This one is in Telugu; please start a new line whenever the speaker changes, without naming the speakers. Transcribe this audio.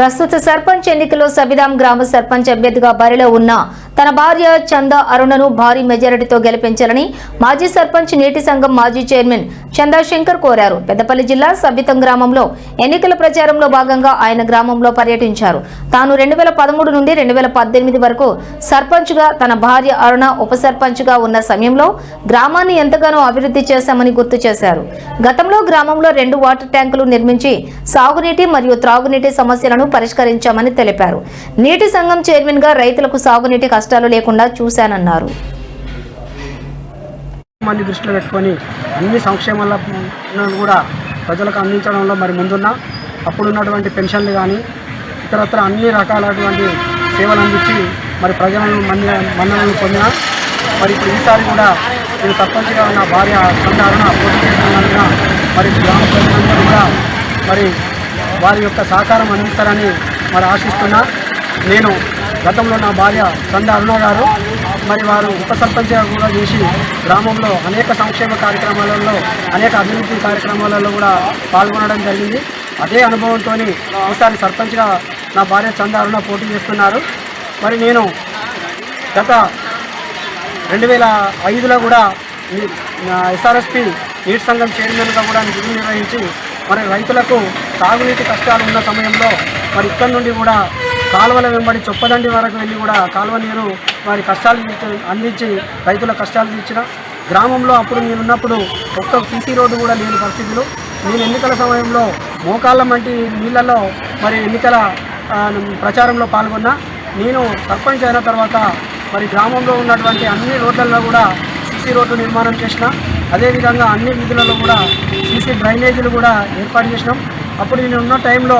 ప్రస్తుత సర్పంచ్ ఎన్నికల్లో సబిదాం గ్రామ సర్పంచ్ అభ్యర్థిగా బరిలో ఉన్న తన భార్య చంద అరుణను భారీ మెజారిటీతో గెలిపించాలని మాజీ సర్పంచ్ నీటి సంఘం మాజీ చైర్మన్ చంద్రశంకర్ కోరారు. పెద్దపల్లి జిల్లా సబితం గ్రామంలో ఎన్నికల ప్రచారంలో భాగంగా ఆయన గ్రామంలో పర్యటించారు. తాను రెండు వేల పదమూడు నుండి రెండు వేల పద్దెనిమిది వరకు సర్పంచ్గా తన భార్య అరుణ ఉప సర్పంచ్గా ఉన్న సమయంలో గ్రామాన్ని ఎంతగానో అభివృద్ధి చేశామని గుర్తు చేశారు. గతంలో గ్రామంలో రెండు వాటర్ ట్యాంకులు నిర్మించి సాగునీటి మరియు త్రాగునీటి సమస్యలను పరిష్కరించామని తెలిపారు. నీటి సంఘం చైర్మన్గా రైతులకు సాగునీటి కష్టాలు లేకుండా చూశానన్నారు.
మంది దృష్టిలో పెట్టుకొని అన్ని సంక్షేమాలను కూడా ప్రజలకు అందించడంలో మరి ముందున్న అప్పుడున్నటువంటి పెన్షన్లు కానీ ఇతరత్ర అన్ని రకాలటువంటి సేవలు అందించి మరి ప్రజలను మన్న మన్ననలు పొందిన మరి ఇప్పుడు ఈసారి కూడా నేను సర్పంచ్గా ఉన్న భార్య సంధారణ పోటీ చేస్తున్నందున మరి గ్రామ ప్రజలందరూ కూడా మరి వారి యొక్క సహకారం అందిస్తారని మరి ఆశిస్తున్నా. నేను గతంలో నా భార్య చంద అరుణ గారు మరి వారు ఉప సర్పంచ్గా కూడా చేసి గ్రామంలో అనేక సంక్షేమ కార్యక్రమాలలో అనేక అభివృద్ధి కార్యక్రమాలలో కూడా పాల్గొనడం జరిగింది. అదే అనుభవంతో ఈసారి సర్పంచ్గా నా భార్య చంద అరుణ పోటీ చేస్తున్నారు. మరి నేను గత రెండు వేల ఐదులో కూడా ఎస్ఆర్ఎస్పి నీటి సంఘం చైర్మన్గా కూడా విధులు నిర్వహించి మరి రైతులకు తాగునీటి కష్టాలు ఉన్న సమయంలో మరి ఇక్కడి నుండి కూడా కాలువల వెంబడి చొప్పదండి వరకు వెళ్ళి కూడా కాలువ నీరు వారి కష్టాలు అందించి రైతుల కష్టాలు తీర్చిన గ్రామంలో అప్పుడు నేను ఉన్నప్పుడు ఒక్క సీసీ రోడ్డు కూడా లేని పరిస్థితులు నేను ఎన్నికల సమయంలో మోకాళ్ళ వంటి నీళ్ళలో మరి ఎన్నికల ప్రచారంలో పాల్గొన్నా నేను సర్పంచ్ అయిన తర్వాత మరి గ్రామంలో ఉన్నటువంటి అన్ని రోడ్లలో కూడా సీసీ రోడ్డు నిర్మాణం చేసిన. అదేవిధంగా అన్ని వీధులలో కూడా సీసీ డ్రైనేజీలు కూడా ఏర్పాటు చేసినాం. అప్పుడు నేను ఉన్న టైంలో